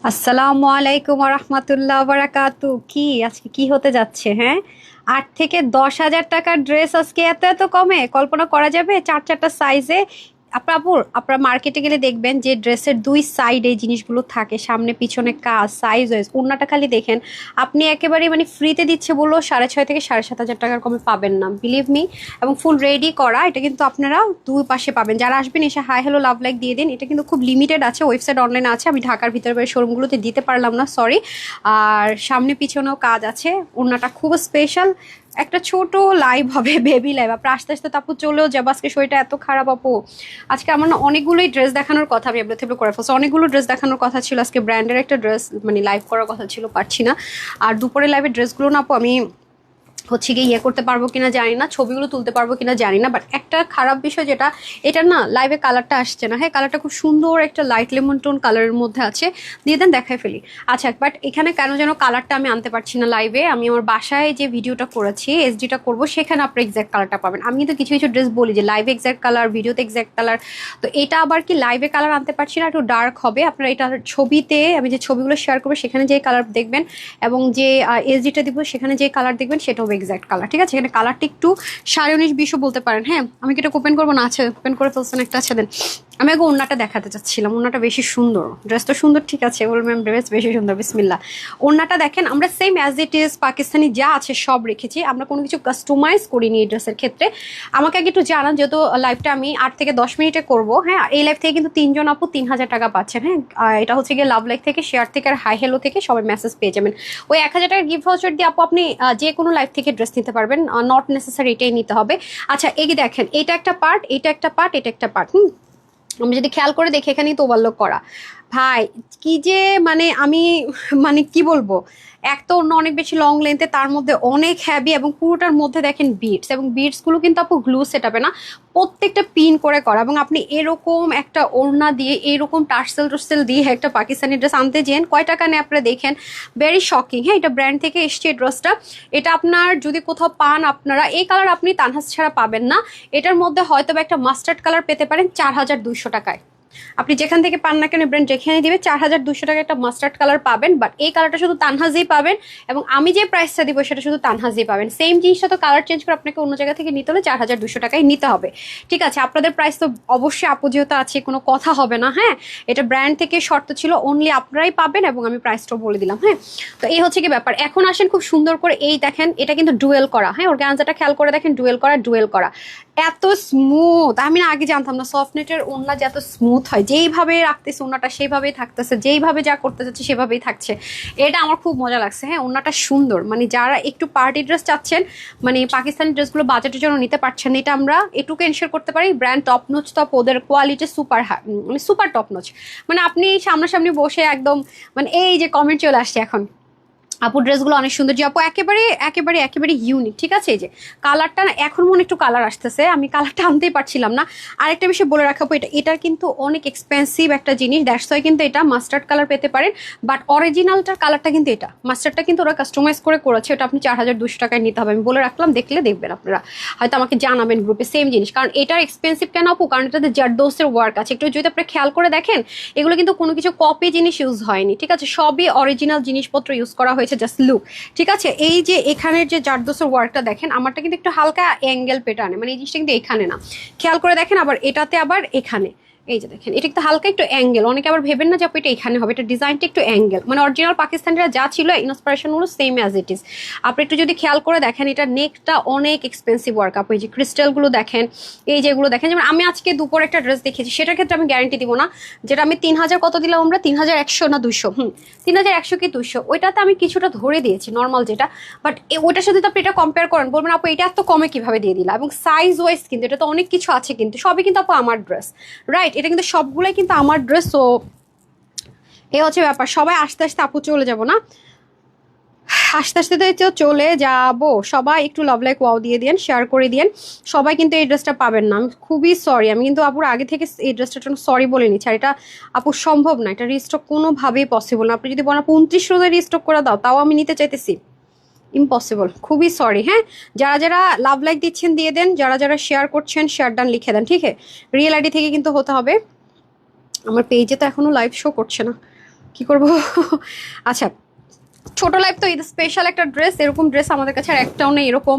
আসসালামু আলাইকুম রহমতুল্লাহ বারাকাতু কি, আজকে কি হতে যাচ্ছে হ্যাঁ? আট থেকে দশ হাজার টাকার ড্রেস আজকে এত এত কমে? কল্পনা করা যাবে? চার চারটা সাইজে আপনার আপনার মার্কেটে গেলে দেখবেন যে ড্রেসের দুই সাইডে জিনিসগুলো থাকে, সামনে পিছনে কাজ সাইজ ওয়াইজ ওড়নাটা খালি দেখেন, আপনি একেবারে মানে ফ্রিতে দিচ্ছে বললেও সাড়ে ছয় থেকে সাড়ে সাত হাজার টাকার কমে পাবেন না বিলিভ মি এবং ফুল রেডি করা, এটা কিন্তু আপনারা দুই পাশে পাবেন। যারা আসবেন এসে হাই হ্যালো লাভ লাইক দিয়ে দিন, এটা কিন্তু খুব লিমিটেড আছে ওয়েবসাইট অনলাইন আছে, আমি ঢাকার ভিতরে বাইরে শোরুমগুলোতে দিতে পারলাম না সরি আর সামনে পিছনেও কাজ আছে, ওড়নাটা খুব স্পেশাল একটা ছোট লাইভ হবে বেবি লাইভ আপনার আস্তে আস্তে তারপর চলেও যাব আজকে শরীরটা এত খারাপ আপু। আজকে আমার না অনেকগুলোই ড্রেস দেখানোর কথা, আমি এবলো থেবলো করে ফেলছি। অনেকগুলো ড্রেস দেখানোর কথা ছিল, আজকে ব্র্যান্ডের একটা ড্রেস মানে লাইভ করার কথা ছিল, পারছি না। আর দুপুরে লাইভের ড্রেসগুলো না আপু, আমি হচ্ছে গিয়ে ইয়ে করতে পারব কিনা জানি না, ছবিগুলো তুলতে পারব কিনা জানি না বাট একটা খারাপ বিষয় যেটা, এটা না লাইভে কালারটা আসছে না। হ্যাঁ কালারটা খুব সুন্দর একটা লাইট লেমন টোন কালারের মধ্যে আছে, দিয়ে দেন দেখাই ফেলি। আচ্ছা বাট এখানে কেন যেন কালারটা আমি আনতে পারছি না লাইভে আমি আমার বাসায় যে ভিডিওটা করেছি এসডিটা করব, সেখানে আপনার এক্স্যাক্ট কালারটা পাবেন। আমি কিন্তু কিছু কিছু ড্রেস বলি যে লাইভে এক্স্যাক্ট কালার ভিডিওতে এক্স্যাক্ট কালার তো এটা আবার কি লাইভে কালার আনতে পারছি না, একটু ডার্ক হবে? আপনারা এটা ছবিতে, আমি যে ছবিগুলো শেয়ার করব, সেখানে যে কালার দেখবেন এবং যে এসডিটা দিব, সেখানে যে কালার দেখবেন সেটা হবে এক্স্যাক্ট কালার ঠিক আছে? এখানে কালারটা একটু সাড়ে উনিশ, বিশও বলতে পারেন হ্যাঁ? আমি কি এটা ওপেন করব? না আছে ওপেন করে ফেলছেন, একটা আছে, দেন। আমি আগে ওড়নাটা দেখাতে চাচ্ছিলাম, ওড়নাটা বেশি সুন্দর। ড্রেসটা সুন্দর, ঠিক আছে বল ম্যাম ড্রেস বেশি সুন্দর বিসমিল্লা ওড়নাটা দেখেন, আমরা same as it is Pakistani যা আছে সব রেখেছি, আমরা কোনো কিছু কাস্টমাইজ করিনি এই ড্রেসের ক্ষেত্রে। আমাকে আগে একটু জানান, যেহেতু লাইভটা আমি আট থেকে দশ মিনিটে করব হ্যাঁ? এই লাইভ থেকে কিন্তু তিনজন আপু তিন হাজার টাকা পাচ্ছেন হ্যাঁ? এটা হচ্ছে গিয়ে লাভ লাইভ থেকে শেয়ার থেকে আর হাই হেলো থেকে সবাই মেসেজ পেয়ে যাবেন। ওই এক হাজার টাকার গিফট ভাউচার দিয়ে আপু আপনি যে কোনো লাইভ থেকে ড্রেস নিতে পারবেন নট নেসেসারি এটাই নিতে হবে। আচ্ছা এই দেখেন, এটা একটা পার্ট এটা একটা পার্ট এটা একটা পার্ট হুম? আমি যদি খেয়াল করে দেখি এখানেই তো ওভারলোক করা। ভাই, কি যে মানে আমি মানে কি বলব? এক তো অন্য অনেক বেশি লং লেন্থে তার মধ্যে অনেক হ্যাভি এবং পুরোটার মধ্যে দেখেন বিটস এবং বিটসগুলো কিন্তু আপু গ্লু সেটাবে না, প্রত্যেকটা পিন করে করা এবং আপনি এরকম একটা ওড়না দিয়ে, এরকম টার্সেল টার্সেল দিয়ে একটা পাকিস্তানি ড্রেস আনতে যেন কয় টাকা নেই আপনারা দেখেন? ভেরি শকিং হ্যাঁ এটা ব্র্যান্ড থেকে এসছে এই ড্রেসটা এটা আপনার যদি কোথাও পান আপনারা, এই কালার আপনি তানহাস ছাড়া পাবেন না। এটার মধ্যে হয়তো একটা মাস্টার্ড কালার পেতে পারেন, চার হাজার দুইশো টাকায়। আপনি যেখান থেকে পান না কেন ব্র্যান্ড যেখানে দিবে চার হাজার দুশো টাকা একটা মাস্টার্ড কালার পাবেন বাট এই কালারটা শুধু তানহাজেই পাবেন এবং আমি যে প্রাইসটা দিব সেটা শুধু তানহাজেই পাবেন। সেম জিনিসটা তো কালার চেঞ্জ করে আপনাকে অন্য জায়গা থেকে নিতে হলে চার হাজার দুশো টাকায় নিতে হবে। ঠিক আছে, আপনাদের প্রাইস তো অবশ্যই আপজিয়তা আছে, কোনো কথা হবে না হ্যাঁ? এটা ব্র্যান্ড থেকে শর্ত ছিল অনলি আপনারাই পাবেন এবং আমি প্রাইসটাও বলে দিলাম হ্যাঁ? তো এই হচ্ছে কি ব্যাপার, এখন আসেন খুব সুন্দর করে এই দেখেন, এটা কিন্তু ডুয়েল করা হ্যাঁ? ওর গাঞ্জাটা খেয়াল করে দেখেন ডুয়েল করা ডুয়েল করা। এত স্মুথ আমি না আগে জানতাম না সফটনেটের ওড়না যে এত স্মুথ হয়। যেইভাবে রাখতেছে ওনাটা সেইভাবেই থাকতেছে। যেইভাবে যা করতে চাচ্ছে, সেভাবেই থাকছে। এটা আমার খুব মজা লাগছে। হ্যাঁ ওনাটা সুন্দর। মানে যারা একটু পার্টি ড্রেস চাচ্ছেন মানে পাকিস্তানি ড্রেসগুলো বাজেটের জন্য নিতে পারছেন, এটা আমরা এটুকু এনশিওর করতে পারি ব্র্যান্ড টপ নোচ টপ ওদের কোয়ালিটি সুপার মানে সুপার টপ নোচ মানে আপনি সামনাসামনি বসে একদম মানে এই যে কমেন্ট চলে আসছে এখন আপু ড্রেসগুলো অনেক সুন্দর যে আপু, একেবারে একেবারে একেবারে ইউনিক ঠিক আছে? এই যে কালারটা না, এখন মনে একটু কালার আসতেছে, আমি কালারটা আনতেই পারছিলাম না। আর একটা বিষয় বলে রাখাবো এটা এটার কিন্তু অনেক এক্সপেন্সিভ একটা জিনিস দ্যাটস ওয়াই কিন্তু এটা মাস্টার্ড কালার পেতে পারেন বাট অরিজিনালটার কালারটা কিন্তু এটা। মাস্টার্ডটা কিন্তু ওরা কাস্টমাইজ করে করেছে, ওটা আপনি চার হাজার দুশো টাকায় নিতে হবে, আমি বলে রাখলাম, দেখলে দেখবেন আপনারা। হয়তো আমাকে জানাবেন গ্রুপে সেম জিনিস, কারণ এটার এক্সপেন্সিভ কেন আপু? কারণ এটাতে জারদোসের ওয়ার্ক আছে, একটু যদি আপনি খেয়াল করে দেখেন, এগুলো কিন্তু কোনো কিছু কপি জিনিস ইউজ হয়নি, ঠিক আছে? সবই অরিজিনাল জিনিসপত্র ইউজ করা হয়েছে। জাস্ট লুক ঠিক আছে? এই যে এখানের যে জারদোসের ওয়ার্কটা দেখেন, আমারটা কিন্তু একটু হালকা অ্যাঙ্গেল পেটানে মানে এই জিনিসটা কিন্তু এখানে না। খেয়াল করে দেখেন, আবার এটাতে আবার এখানে। এই যে দেখেন, এটা একটু হালকা একটু অ্যাঙ্গেল অনেকে আবার ভেবেন না যে এটা এখানে হবে? এটা ডিজাইনটা একটু অ্যাঙ্গেল মানে অরিজিনাল পাকিস্তানিরা যা ছিল ইন্সপিরেশনগুলো সেম অ্যাজ ইট ইজ আপনি একটু যদি খেয়াল করে দেখেন, এটা নেকটা অনেক এক্সপেন্সিভ ওয়ার্ক আপ। এই যে ক্রিস্টালগুলো দেখেন, এই যেগুলো দেখেন, যেমন আমি আজকে দুপুর একটা ড্রেস দেখেছি, সেটার ক্ষেত্রে আমি গ্যারান্টি দিব না। যেটা আমি তিন হাজার কত দিলাম আমরা? তিন হাজার একশো না দুশো হুম তিন হাজার একশো কি দুশো ওইটাতে আমি কিছুটা ধরে দিয়েছি নর্মাল যেটা। বাট ওইটার সাথে তো আপনি এটা কম্পেয়ার করেন। বলবেন, আপু, এটা এত কমে কীভাবে দিয়ে দিলা? এবং সাইজ ওয়াইজ কিন্তু, এটা তো অনেক কিছু আছে কিন্তু, সবই কিন্তু, আপু, আমার ড্রেস রাইট এটা কিন্তু সবগুলোই কিন্তু আমার ড্রেস তো এ হচ্ছে ব্যাপার। সবাই আস্তে আস্তে আপু চলে যাব না? আস্তে আস্তে তো চলে যাব। সবাই একটু লাভ লাইক ওয়াও দিয়ে দিন শেয়ার করে দিন সবাই কিন্তু এই ড্রেসটা পাবেন না। আমি খুবই সরি আমি কিন্তু আপুর আগে থেকে এই ড্রেসটার জন্য সরি বলে নিচ্ছি। আর এটা আপুর সম্ভব না। এটা রিস্টক কোনোভাবেই পসিবল না। আপনি যদি বলেন, আপু, উনত্রিশ রোজে রিস্টক করে দাও তাও আমি নিতে চাইতেছি। ইম্পসিবল খুবই সরি হ্যাঁ? যারা যারা লাভ লাইক দিচ্ছেন, দিয়ে দেন। যারা যারা শেয়ার করছেন শেয়ার ডান লিখে দেন, ঠিক আছে? রিয়েল আইডি থেকে কিন্তু হতে হবে। আমার পেজে তো এখনও লাইভ শো করছে না। কি করব? আচ্ছা ছোট লাইফ তো স্পেশাল একটা ড্রেস এরকম ড্রেস আমাদের কাছে আর একটাও নেই, এরকম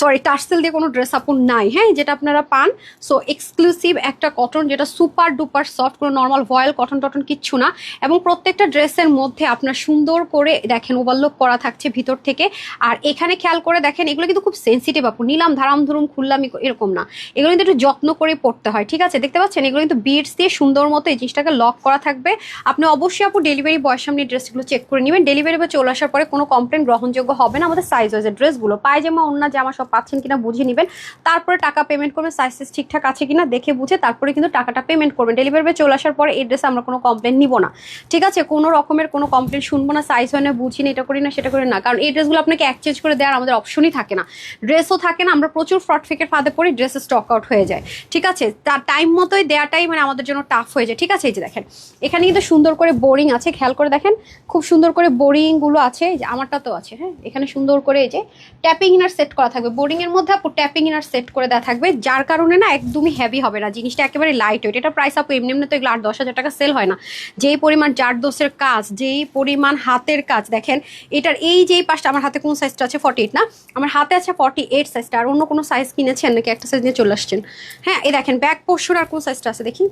সরি টার্সেল দিয়ে কোনো ড্রেস আপন নাই হ্যাঁ যেটা আপনারা পান। সো এক্সক্লুসিভ একটা কটন যেটা সুপার ডুপার সফট কোনো নর্মাল ভয়েল কটন টটন কিচ্ছু না। এবং প্রত্যেকটা ড্রেসের মধ্যে আপনার সুন্দর করে দেখেন ওভারলোক করা থাকছে ভিতর থেকে। আর এখানে খেয়াল করে দেখেন, এগুলো কিন্তু খুব সেন্সিটিভ আপু, নিলাম, ধারাম, ধরুম, খুললাম এরকম না। এগুলো কিন্তু একটু যত্ন করে পড়তে হয়, ঠিক আছে? দেখতে পাচ্ছেন? এগুলো কিন্তু বিটস দিয়ে সুন্দর মতো এই জিনিসটাকে লক করা থাকবে। আপনি অবশ্যই আপু ডেলিভারি বয়ের সামনে ড্রেসগুলো চেক করে নেবেন। ডেলিভারি বয় চলে আসার পরে কোনো কমপ্লেন গ্রহণযোগ্য হবে না। আমাদের সাইজ ওয়াইজের ড্রেসগুলো পায়জামা অন্য জামা সব পাচ্ছেন কিনা বুঝে নেবেন। তারপরে টাকা পেমেন্ট করবেন সাইজ সাইজ ঠিকঠাক আছে কিনা দেখে বুঝে তারপরে কিন্তু টাকাটা পেমেন্ট করবেন। ডেলিভারি চলে আসার পরে এই ড্রেসে আমরা কোনো কমপ্লেন নিব না। ঠিক আছে? কোনো রকমের কোনো কমপ্লেন শুনব না সাইজ হয় না, বুঝি না, এটা করি না, সেটা করি না। কারণ এই ড্রেসগুলো আপনাকে এক্সচেঞ্জ করে দেওয়ার আমাদের অপশনই থাকে না। ড্রেসও থাকে না, আমরা প্রচুর ফ্রড ফেকের ফাঁদে পড়ি ড্রেসের স্টক আউট হয়ে যায়। ঠিক আছে? তার টাইম মতোই দেওয়াটাই মানে আমাদের জন্য টাফ হয়ে যায়। ঠিক আছে? এই যে দেখেন, এখানে কিন্তু সুন্দর করে বোরিং আছে, খেয়াল করে দেখেন। খুব সুন্দর করে বোরিংগুলো আছে আমারটা তো আছে হ্যাঁ? এখানে সুন্দর করে এই যে ট্যাপিং ইনার সেট করা থাকবে। বোরিং এর মধ্যে আপু ট্যাপিং ইনার সেট করে দেওয়া থাকবে, যার কারণে না একদমই হেভি হবে না, জিনিসটা একেবারে লাইট ওয়েট এটা প্রাইস আপু এমনি এমনি তো এগুলো আট দশ হাজার টাকা সেল হয় না। যেই পরিমাণ জার দোষের কাজ, যেই পরিমাণ হাতের কাজ, দেখেন, এটার এই যেই পাশটা, আমার হাতে কোন সাইজটা আছে? ফর্টি এইট না? আমার হাতে আছে ফর্টি এইট সাইজটা আর অন্য কোনো সাইজ কিনেছেন নাকি? একটা সাইজ নিয়ে চলে আসছেন। হ্যাঁ এই দেখেন ব্যাক পোর্শন আর কোন সাইজটা আছে দেখি।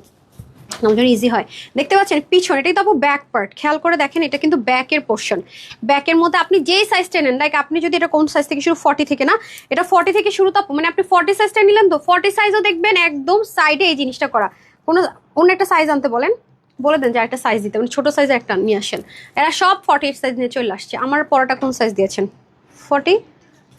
আমাদের ইজি হয়। দেখতে পাচ্ছেন, পিছন, এটাই তো ব্যাক পার্ট খেয়াল করে দেখেন, এটা কিন্তু ব্যাকের পোর্শন ব্যাকের মধ্যে আপনি যেই সাইজটা নেন লাইক আপনি যদি এটা কোন সাইজ থেকে শুরু ফর্টি থেকে, না? এটা ফর্টি থেকে শুরু তো মানে আপনি ফর্টি সাইজটা নিলেন তো ফর্টি সাইজও দেখবেন একদম সাইডে এই জিনিসটা করা। কোনো, অন্য একটা সাইজ আনতে বলেন, বলে দেন যে একটা সাইজ দিতে। মানে ছোটো সাইজের একটা নিয়ে আসেন। এরা সব ফর্টি এইট সাইজ নিয়ে চলে আসছে। আমার পরোটা কোন সাইজ দিয়েছেন? ফর্টি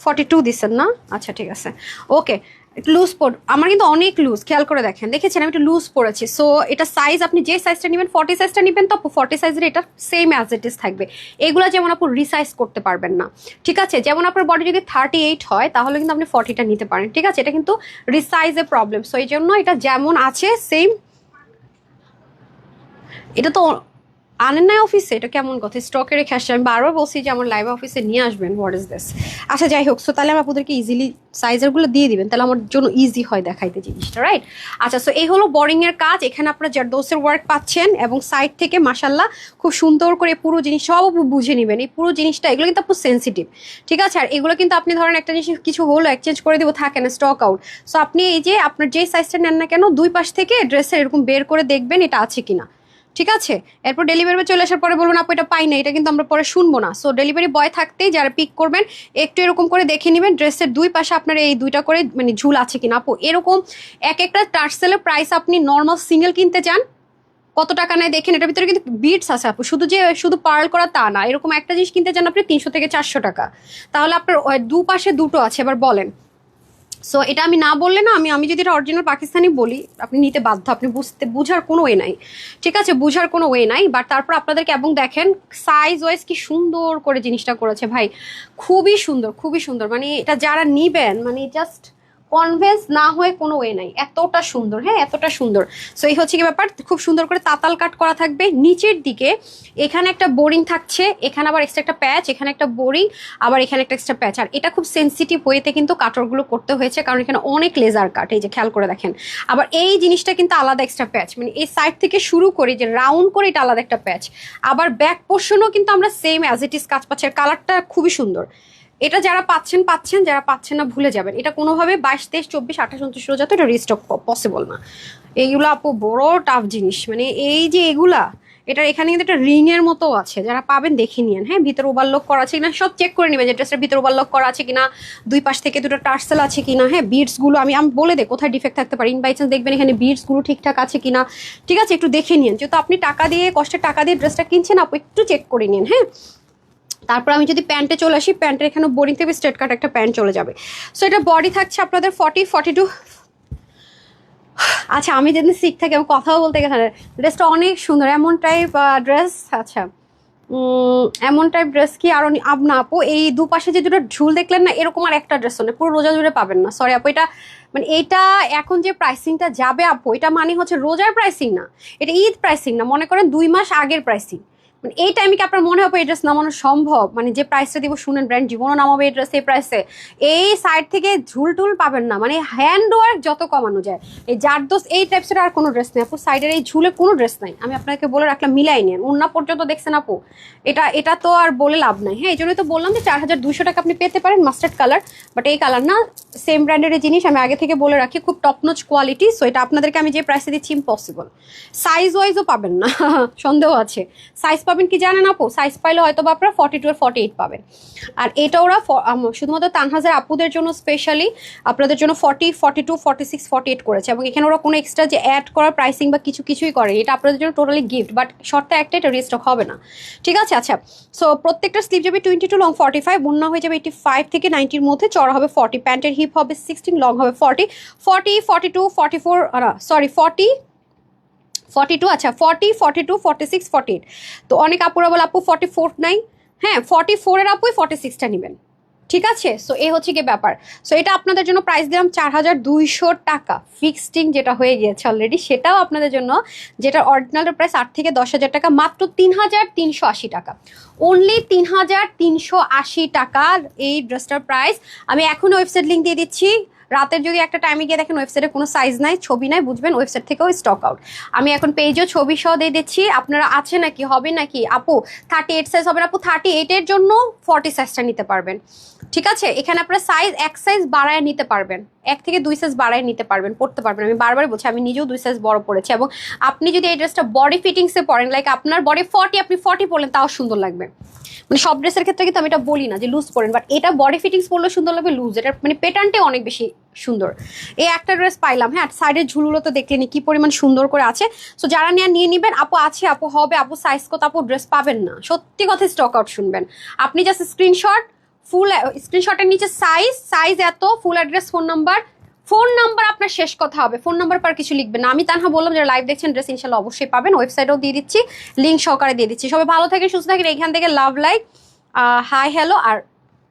ফর্টি টু দিচ্ছেন না? আচ্ছা ঠিক আছে। ওকে একটু লুজ পড় আমার কিন্তু অনেক লুজ খেয়াল করে দেখেন। দেখেছেন? আমি একটু লুজ পড়েছি সো এটা সাইজ আপনি যে সাইজটা নেবেন ফর্টি সাইজটা নেবেন তো ফর্টি সাইজের এটা সেম অ্যাজ ইট ইস থাকবে। এগুলো যেমন আপু রিসাইজ করতে পারবেন না। ঠিক আছে? যেমন আপনার বডি যদি থার্টি এইট হয়, তাহলে কিন্তু আপনি ফর্টিটা নিতে পারেন। ঠিক আছে? এটা কিন্তু রিসাইজের প্রবলেম সো এই জন্য এটা যেমন আছে সেম এটা তো আনেন নাই অফিসে এটা কেমন কথা? স্টকে রেখে আসছে। আমি বারবার বলছি যে আমার লাইভ অফিসে নিয়ে আসবেন হোয়াট ইজ দিস আচ্ছা যাই হোক সো তাহলে আমি আপনাদেরকে ইজিলি সাইজারগুলো দিয়ে দিবেন, তাহলে আমার জন্য ইজি হয় দেখাইতে জিনিসটা রাইট আচ্ছা সো এই হলো বোরিংয়ের কাজ। এখানে আপনারা জারদোসের ওয়ার্ক পাচ্ছেন এবং সাইড থেকে মাসাল্লাহ খুব সুন্দর করে পুরো জিনিস সব বুঝে নেবেন। এই পুরো জিনিসটা, এগুলো কিন্তু আপু সেন্সিটিভ ঠিক আছে? আর এগুলো কিন্তু আপনি ধরেন একটা জিনিস কিছু হলো এক্সচেঞ্জ করে দেবো, থাকে না স্টক আউট সো আপনি এই যে, আপনার যেই সাইজটা নেন না কেন, দুই পাশ থেকে ড্রেসের এরকম বের করে দেখবেন এটা আছে কিনা। ঠিক আছে? এরপর ডেলিভারি বয় চলে আসার পরে বলুন আপু, এটা পাই না এটা কিন্তু আমরা পরে শুনব না। সো ডেলিভারি বয় থাকতেই যারা পিক করবেন, একটু এরকম করে দেখে নেবেন ড্রেসের দুই পাশে আপনার এই দুইটা করে মানে ঝুল আছে কিনা। আপু, এরকম এক একটা টার্সেলের প্রাইস আপনি নর্মাল সিঙ্গেল কিনতে চান, কত টাকা নেয় দেখেন, এটার ভিতরে কিন্তু বিটস আছে আপু। শুধু যে, শুধু পার্ল করা তা না, এরকম একটা জিনিস কিনতে চান আপনি তিনশো থেকে চারশো টাকা। তাহলে আপনার, ওই দু পাশে দুটো আছে, এবার বলেন। সো এটা আমি না বললে না, আমি আমি যদি এটা অরিজিনাল পাকিস্তানি বলি, আপনি নিতে বাধ্য, আপনি বুঝতে, বুঝার কোনো ওয়ে নাই। ঠিক আছে, বুঝার কোনো ওয়ে নাই বাট তারপর আপনাদেরকে এবং দেখেন সাইজ ওয়াইজ কি সুন্দর করে জিনিসটা করেছে ভাই। খুবই সুন্দর খুবই সুন্দর। মানে এটা যারা নিবেন মানে জাস্ট কনভেন্স না হয়ে কোনো ওয়ে নাই। এতটা সুন্দর হ্যাঁ এতটা সুন্দর। সো এই হচ্ছে কি ব্যাপার? খুব সুন্দর করে তাতাল কাট করা থাকবে। নিচের দিকে এখানে একটা বোরিং থাকছে, এখানে আবার এক্সট্রা একটা প্যাচ এখানে একটা বোরিং আবার এখানে একটা এক্সট্রা প্যাচ আর এটা খুব সেন্সিটিভ ওয়েতে কিন্তু কাটরগুলো করতে হয়েছে, কারণ এখানে অনেক লেজার কাট এই যে খেয়াল করে দেখেন। আবার এই জিনিসটা কিন্তু আলাদা এক্সট্রা প্যাচ মানে এই সাইড থেকে শুরু করে যে রাউন্ড করে এটা আলাদা একটা প্যাচ আবার ব্যাক পোর্শনও কিন্তু আমরা সেম অ্যাজ ইট ইস কাজ পাচ্ছি। আর কালারটা খুবই সুন্দর। এটা যারা পাচ্ছেন পাচ্ছেন, যারা পাচ্ছেন না ভুলে যাবেন। এটা কোনোভাবে বাইশ, তেইশ, চব্বিশ, আঠাশ, উনত্রিশ রোজা তো এটা রিস্টক পসিবল না। এইগুলো আপু বড় টাফ জিনিস। মানে এই যে এগুলা, এটা এখানে কিন্তু একটা রিং এর মতো আছে। যারা পাবেন দেখে নিন হ্যাঁ ভিতরে ওভারলক করা আছে কিনা, সব চেক করে নেবেন যে ড্রেসের ভিতরে ওভারলক করা আছে কিনা, দুই পাশ থেকে দুটো টার্সেল আছে কিনা। হ্যাঁ বিটসগুলো আমি আমি বলে দে কোথায় ডিফেক্ট থাকতে পারি। বাই চান্স দেখবেন এখানে বিটসগুলো ঠিকঠাক আছে কিনা। ঠিক আছে, একটু দেখে নিন যেহেতু আপনি টাকা দিয়ে, কষ্টের টাকা দিয়ে ড্রেসটা কিনছেন, আপু, একটু চেক করে নিন। হ্যাঁ তারপর আমি যদি প্যান্টে চলে আসি, প্যান্টের এখানে বোরিং থেকে স্ট্রেট কাট একটা প্যান্ট চলে যাবে। সো এটা বডি থাকছে আপনাদের ফর্টি ফর্টি টু আচ্ছা আমি যেদিন শিখ থাকি, আমি কথাও বলতে গেছি ড্রেসটা অনেক সুন্দর। এমন টাইপ ড্রেস আচ্ছা এমন টাইপ ড্রেস কি আরও না, আপু, এই দুপাশে যে দুটো ঝুল দেখলেন না, এরকম আর একটা ড্রেস নেই পুরো রোজা জুড়ে পাবেন না। সরি আপু, এটা মানে এটা এখন যে প্রাইসিংটা যাবে, আপু, এটা মানে হচ্ছে রোজার প্রাইসিং না। এটা ঈদ প্রাইসিং না। মনে করেন দুই মাস আগের প্রাইসিং মানে এই টাইমে কি আপনার মনে হবে এই ড্রেস নামানো সম্ভব? মানে যে প্রাইসটা দিব, শুনেন ব্র্যান্ড জীবনও নামাবে এই ড্রেস এই প্রাইসে এই সাইড থেকে ঝুল টুল পাবেন না। মানে হ্যান্ড ওয়ার্ক যত কমানো যায়। এই জারদোস এই টাইপসের আর কোনো ড্রেস নেই। আপু সাইডের এই ঝুলে কোনো ড্রেস নাই। আমি আপনাকে বলে রাখলাম, মিলাই নেন। উন্না পর্যন্ত দেখছেন আপু। এটা এটা তো আর বলে লাভ নাই। হ্যাঁ এই জন্যই তো বললাম যে চার হাজার দুশো টাকা আপনি পেতে পারেন মাস্টার্ড কালার বাট এই কালার না সেম ব্র্যান্ডের জিনিস আমি আগে থেকে বলে রাখি, খুব টপ নচ কোয়ালিটি সো এটা আপনাদেরকে আমি যে প্রাইসে দিচ্ছি ইম্পসিবল সাইজ ওয়াইজও পাবেন না। সন্দেহ আছে। সাইজ পাবেন কি জানেন আপু? সাইজ পাইলে হয়তো বা আপনারা ফর্টি টু আর ফর্টি এইট পাবেন। আর এটা ওরা শুধুমাত্র তানহাজার আপুদের জন্য স্পেশালি আপনাদের জন্য forty forty two forty six forty eight করেছে এবং এখানে ওরা কোনো এক্সট্রা যে অ্যাড করা প্রাইসিং বা কিছু কিছুই করে এটা আপনাদের জন্য টোটালি গিফট বাট শর্টটা একটা এটা রিস্টক হবে না। ঠিক আছে আচ্ছা। সো প্রত্যেকটা স্লিপ যাবে twenty two long forty five বন্যা হয়ে যাবে এইটি ফাইভ থেকে নাইনটির মধ্যে, চড়া হবে ফর্টি প্যান্টের হিপ হবে সিক্সটিন লং হবে forty forty forty two forty four sorry forty forty two আচ্ছা forty forty two forty six forty eight তো অনেক আপুরা বলে, আপু ফর্টি ফোর নাই। হ্যাঁ ফর্টি ফোরের আপুই ফর্টি সিক্সটা নেবেন। ঠিক আছে? সো এ হচ্ছে গিয়ে ব্যাপার। সো এটা আপনাদের জন্য প্রাইস দিলাম চার হাজার দুইশো টাকা। ফিক্সডিং যেটা হয়ে গিয়েছে অলরেডি সেটাও আপনাদের জন্য, যেটা অরিজিনালের প্রাইস আট থেকে দশ হাজার টাকা, মাত্র তিন হাজার তিনশো আশি টাকা। অনলি তিন হাজার তিনশো আশি টাকার এই ড্রেসটার প্রাইস আমি এখন ওয়েবসাইট লিঙ্ক দিয়ে দিচ্ছি। রাতের যদি একটা টাইমে গিয়ে দেখেন ওয়েবসাইটে কোনো সাইজ নাই, ছবি নাই, বুঝবেন ওয়েবসাইট থেকেও স্টক আউট আমি এখন পেজও ছবি সহ দিয়ে দিচ্ছি। আপনারা আছে নাকি, হবে নাকি? আপু থার্টি এইট সাইজ হবে আপু থার্টি এইটের জন্য ফর্টি সাইজটা নিতে পারবেন। ঠিক আছে? এখানে আপনারা সাইজ এক সাইজ বাড়ায় নিতে পারবেন। এক থেকে দুই সাইজ বাড়ায় নিতে পারবেন, পড়তে পারবেন। আমি বারবার বলছি, আমি নিজেও দুই সাইজ বড় পড়েছি এবং আপনি যদি এই ড্রেসটা বডি ফিটিংসে পরেন লাইক আপনার বডি ফর্টি আপনি ফর্টি পরলেন, তাও সুন্দর লাগবে। মানে সব ড্রেসের ক্ষেত্রে কিন্তু আমি এটা বলি না যে লুজ পরেন বাট এটা বডি ফিটিংস পরলে সুন্দর লাগবে লুজ এটা মানে প্যাটার্নটাই অনেক বেশি সুন্দর। এই একটা ড্রেস পাইলাম হ্যাঁ? সাইডের ঝুলগুলো তো দেখলেনি কি পরিমাণ সুন্দর করে আছে। সো যারা নেন নিয়ে নিবেন, আপু আছে, আপু হবে, আপু সাইজ কত, আপু ড্রেস পাবেন না। সত্যি কথা স্টক আউট শুনবেন। আপনি জাস্ট স্ক্রিনশট ফুল স্ক্রিনশটের নিচে সাইজ সাইজ এত full address phone number phone number আপনার শেষ কথা হবে। ফোন নাম্বার পর কিছু লিখবে না। আমি তানহা বললাম যারা লাইভ দেখছেন ড্রেস ইনশাল্লাহ অবশ্যই পাবেন। ওয়েবসাইটও দিয়ে দিচ্ছি লিঙ্ক সহকারে দিয়ে দিচ্ছি। সবাই ভালো থাকেন, সুস্থ থাকেন। এখান থেকে লাভ লাইক হাই হ্যালো আর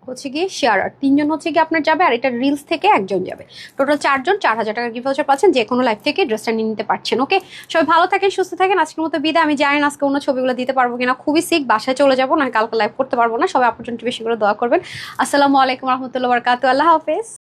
হচ্ছে গিয়ে শেয়ার আর তিনজন হচ্ছে গিয়ে আপনার যাবে আর এটা রিলস থেকে একজন যাবে। টোটাল চারজন, চার হাজার টাকা গিফট ভাউচার পাচ্ছেন যে কোনো লাইফ থেকে ড্রেসটা নিয়ে নিতে পারছেন ওকে সবাই ভালো থাকেন, সুস্থ থাকেন। আজকের মতো বিদায়। আমি জানি আজকে অন্য ছবিগুলো দিতে পারব কিনা। খুবই সিক বাসায় চলে যাব না কালকে লাইভ করতে পারব না। সবাই আপনার জন্য বেশি করে দোয়া করবেন। আসসালামু আলাইকুম রহমতুল্লাহ বরকাত আল্লাহ হাফেজ।